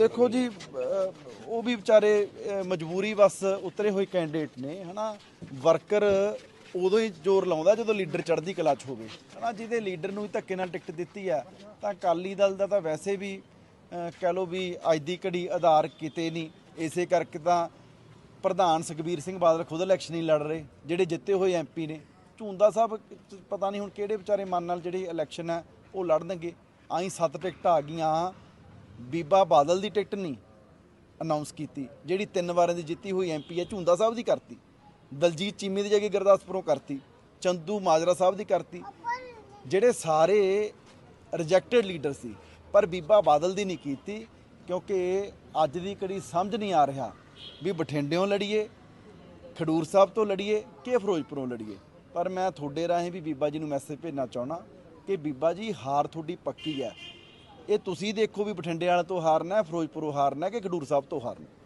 ਦੇਖੋ ਜੀ ਉਹ ਵੀ ਵਿਚਾਰੇ ਮਜਬੂਰੀ ਬਸ ਉਤਰੇ ਹੋਏ ਕੈਂਡੀਡੇਟ ਨੇ, ਹਨਾ? ਵਰਕਰ ਉਦੋਂ ਹੀ ਜ਼ੋਰ ਲਾਉਂਦਾ ਜਦੋਂ ਲੀਡਰ ਚੜ੍ਹਦੀ ਕਲਾ 'ਚ ਹੋਵੇ, ਹਨਾ? ਜਿਹਦੇ ਲੀਡਰ ਨੂੰ ਹੀ ਧੱਕੇ ਨਾਲ ਟਿਕਟ ਦਿੱਤੀ ਆ, ਤਾਂ ਅਕਾਲੀ ਦਲ ਦਾ ਤਾਂ ਵੈਸੇ ਵੀ ਕਹਿ ਲਓ ਵੀ ਅੱਜ ਦੀ ਘੜੀ ਆਧਾਰ ਕਿਤੇ ਨਹੀਂ। ਇਸੇ ਕਰਕੇ ਤਾਂ ਪ੍ਰਧਾਨ ਸੁਖਬੀਰ ਸਿੰਘ ਬਾਦਲ ਖੁਦ ਇਲੈਕਸ਼ਨ ਹੀ ਲੜ ਰਹੇ, ਜਿਹੜੇ ਜਿੱਤੇ ਹੋਏ ਐਮਪੀ ਨੇ। ਝੁੰਦਾ ਸਾਹਿਬ, ਪਤਾ ਨਹੀਂ ਹੁਣ ਕਿਹੜੇ ਵਿਚਾਰੇ ਮਨ ਨਾਲ ਜਿਹੜੀ ਇਲੈਕਸ਼ਨ ਹੈ, ਉਹ ਲੜਨਗੇ। ਆਈ ਸੱਤ ਟਿਕਟਾਂ ਆ ਗਈਆਂ ਬੀਬਾ ਬਾਦਲ ਦੀ ਟਿਕਟ ਨਹੀਂ ਅਨਾਉਂਸ ਕੀਤੀ, ਜਿਹੜੀ ਤਿੰਨ ਵਾਰਾਂ ਦੀ ਜਿੱਤੀ ਹੋਈ ਐਮਪੀ ਹੈ, ਝੁੰਦਾ ਸਾਹਿਬ ਦੀ ਕਰਤੀ, ਦਲਜੀਤ ਚੀਮੇ ਦੀ ਜਗ੍ਹਾ ਗੁਰਦਾਸਪੁਰੋਂ ਕਰਤੀ, ਚੰਦੂ ਮਾਜਰਾ ਸਾਹਿਬ ਦੀ ਕਰਤੀ, ਜਿਹੜੇ ਸਾਰੇ ਰਿਜੈਕਟਡ ਲੀਡਰ ਸੀ, ਪਰ ਬੀਬਾ ਬਾਦਲ ਦੀ ਨਹੀਂ ਕੀਤੀ, ਕਿਉਂਕਿ ਅੱਜ ਦੀ ਕੜੀ ਸਮਝ ਨਹੀਂ ਆ ਰਿਹਾ ਵੀ ਬਠਿੰਡਿਓਂ ਲੜੀਏ, ਖਡੂਰ ਸਾਹਿਬ ਤੋਂ ਲੜੀਏ ਕਿ ਫਿਰੋਜ਼ਪੁਰੋਂ ਲੜੀਏ। ਪਰ ਮੈਂ ਤੁਹਾਡੇ ਰਾਹੀਂ ਵੀ ਬੀਬਾ ਜੀ ਨੂੰ ਮੈਸੇਜ ਭੇਜਣਾ ਚਾਹਣਾ ਕਿ ਬੀਬਾ ਜੀ, ਹਾਰ ਤੁਹਾਡੀ ਪੱਕੀ ਹੈ। ਇਹ ਤੁਸੀਂ ਦੇਖੋ ਵੀ ਬਠਿੰਡੇ ਵਾਲੇ ਤੋਂ ਹਾਰਨਾ ਹੈ, ਫਿਰੋਜ਼ਪੁਰੋਂ ਹਾਰਨਾ ਹੈ ਕਿ ਖਡੂਰ ਸਾਹਿਬ ਤੋਂ ਹਾਰਨਾ ਹੈ।